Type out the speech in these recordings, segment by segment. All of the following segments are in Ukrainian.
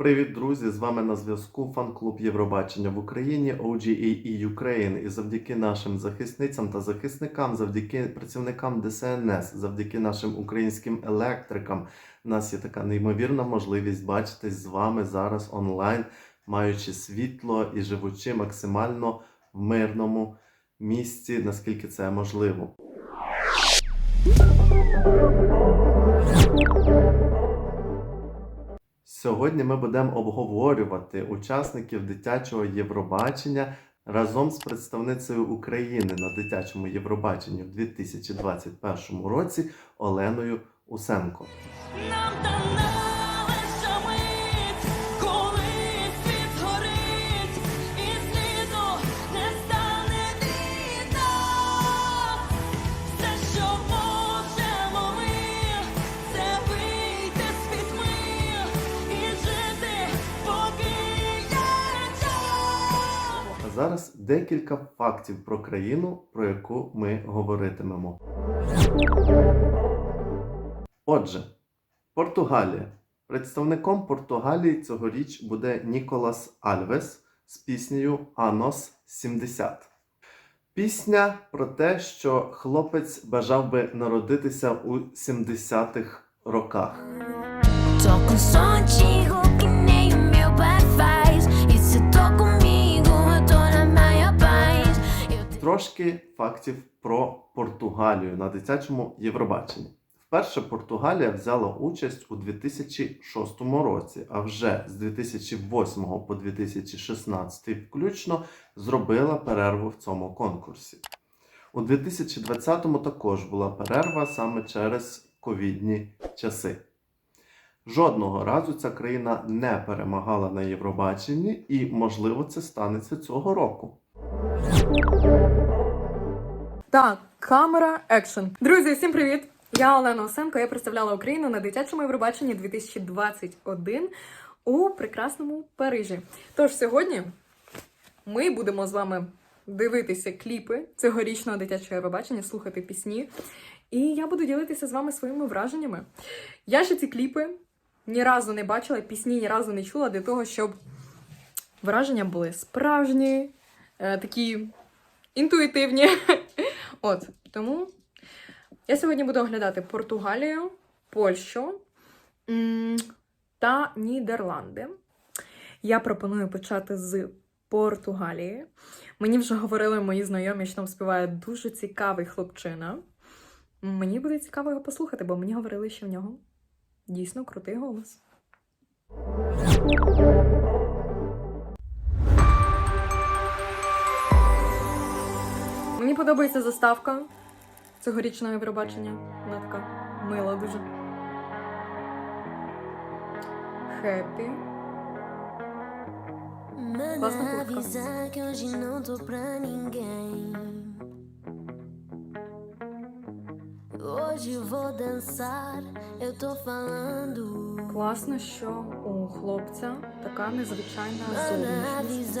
Привіт, друзі! З вами на зв'язку фан-клуб Євробачення в Україні OGAE Ukraine. І завдяки нашим захисницям та захисникам, завдяки працівникам ДСНС, завдяки нашим українським електрикам, у нас є така неймовірна можливість бачитись з вами зараз онлайн, маючи світло і живучи максимально в мирному місці, наскільки це можливо. Сьогодні ми будемо обговорювати учасників дитячого Євробачення разом з представницею України на дитячому Євробаченні в 2021 році Оленою Усенко. Нам зараз декілька фактів про країну, про яку ми говоритимемо. Отже, Португалія. Представником Португалії цьогоріч буде Ніколас Альвес з піснею Анос 70. Пісня про те, що хлопець бажав би народитися у 70-х роках. Трошки фактів про Португалію на дитячому Євробаченні. Вперше Португалія взяла участь у 2006 році, а вже з 2008 по 2016 включно зробила перерву в цьому конкурсі. У 2020-му також була перерва саме через ковідні часи. Жодного разу ця країна не перемагала на Євробаченні, і, можливо, це станеться цього року. Так, камера, екшн. Друзі, всім привіт! Я Олена Осенко. Я представляла Україну на дитячому Євробаченні 2021 у прекрасному Парижі. Тож сьогодні ми будемо з вами дивитися кліпи цьогорічного дитячого Євробачення, слухати пісні. І я буду ділитися з вами своїми враженнями. Я ще ці кліпи ні разу не бачила, пісні ні разу не чула для того, щоб враження були справжні, такі інтуїтивні. От тому я сьогодні буду оглядати Португалію, Польщу та Нідерланди. Я пропоную почати з Португалії. Мені вже говорили мої знайомі, що там співає дуже цікавий хлопчина. Мені буде цікаво його послухати, бо мені говорили, що в нього дійсно крутий голос. Подобається заставка цьогорічного Євробачення. Вона така мила дуже. Хеппі. tô falando. Класно, що у хлопця така незвичайна зовнішність.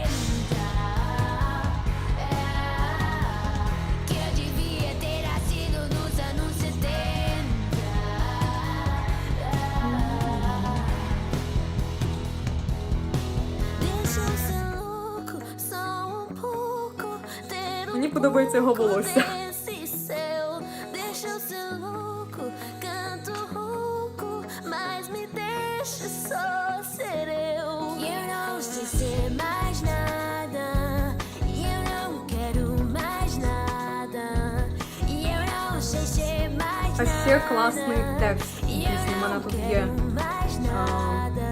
sei ser mais А ще класний nada. текст у E eu пісні. У мене não тут є quero mais nada.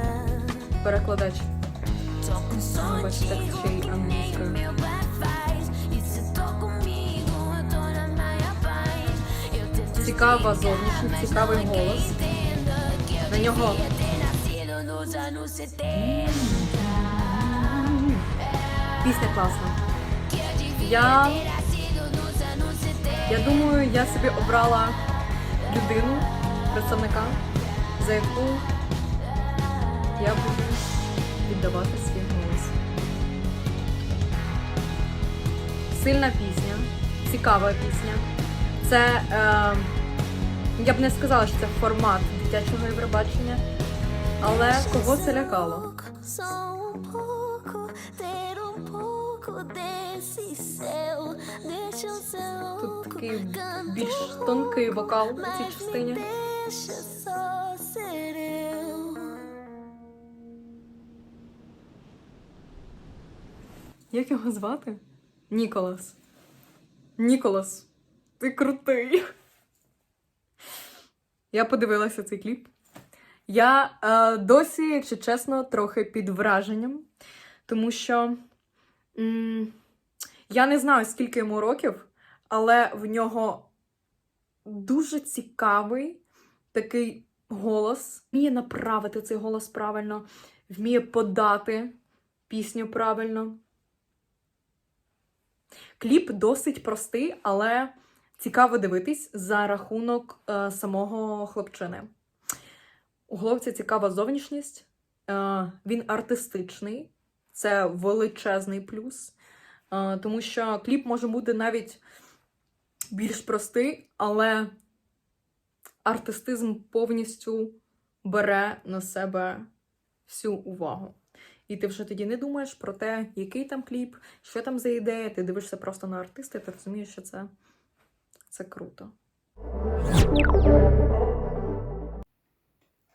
перекладач. Tô com som Bastante antigo Цікава зовнішність, цікавий голос. На нього devia ter nascido nos anos 70. É, Пісня класна. Я, я думаю, я собі обрала людину, представника, за яку я буду віддавати свій голос. Сильна пісня, цікава пісня. Це е, я б не сказала, що це формат дитячого Євробачення, але кого це лякало? Тут такий більш тонкий вокал у цій частині. Як його звати? Ніколас. Ніколас, ти крутий. Я подивилася цей кліп. Я е, досі, якщо чесно, трохи під враженням, тому що м, я не знаю, скільки йому років, але в нього дуже цікавий такий голос. Вміє направити цей голос правильно, вміє подати пісню правильно. Кліп досить простий, але цікаво дивитись за рахунок е, самого хлопчини. У хлопця цікава зовнішність, е, він артистичний, це величезний плюс. Е, тому що кліп може бути навіть більш простий, але артистизм повністю бере на себе всю увагу. І ти вже тоді не думаєш про те, який там кліп, що там за ідея, ти дивишся просто на артиста, і ти розумієш, що це, це круто.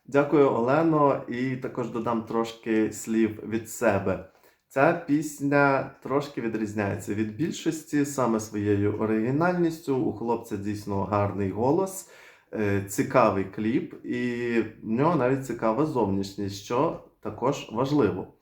Дякую, Олено, і також додам трошки слів від себе. Ця пісня трошки відрізняється від більшості саме своєю оригінальністю. У хлопця дійсно гарний голос, е, цікавий кліп, і в нього навіть цікава зовнішність, що також важливо.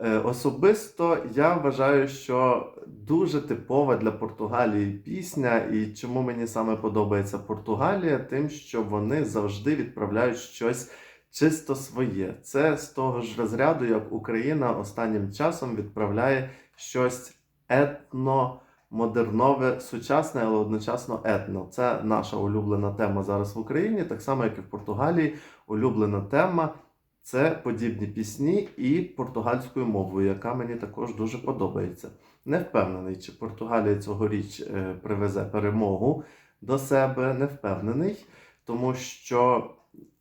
Е, Особисто я вважаю, що дуже типова для Португалії пісня, і чому мені саме подобається Португалія, тим, що вони завжди відправляють щось чисто своє. Це з того ж розряду, як Україна останнім часом відправляє щось етно. Модернове, сучасне, але одночасно етно. Це наша улюблена тема зараз в Україні, так само, як і в Португалії. Улюблена тема це подібні пісні і португальською мовою, яка мені також дуже подобається. Не впевнений, чи Португалія цьогоріч е, привезе перемогу до себе, не впевнений, тому що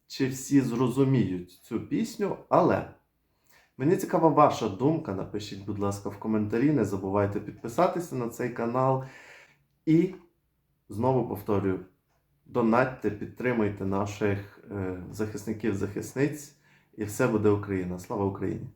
чи всі зрозуміють цю пісню, але мені цікава ваша думка. Напишіть, будь ласка, в коментарі. Не забувайте підписатися на цей канал. І знову повторюю: донатьте, підтримуйте наших е, захисників, захисниць, і все буде Україна. Слава Україні!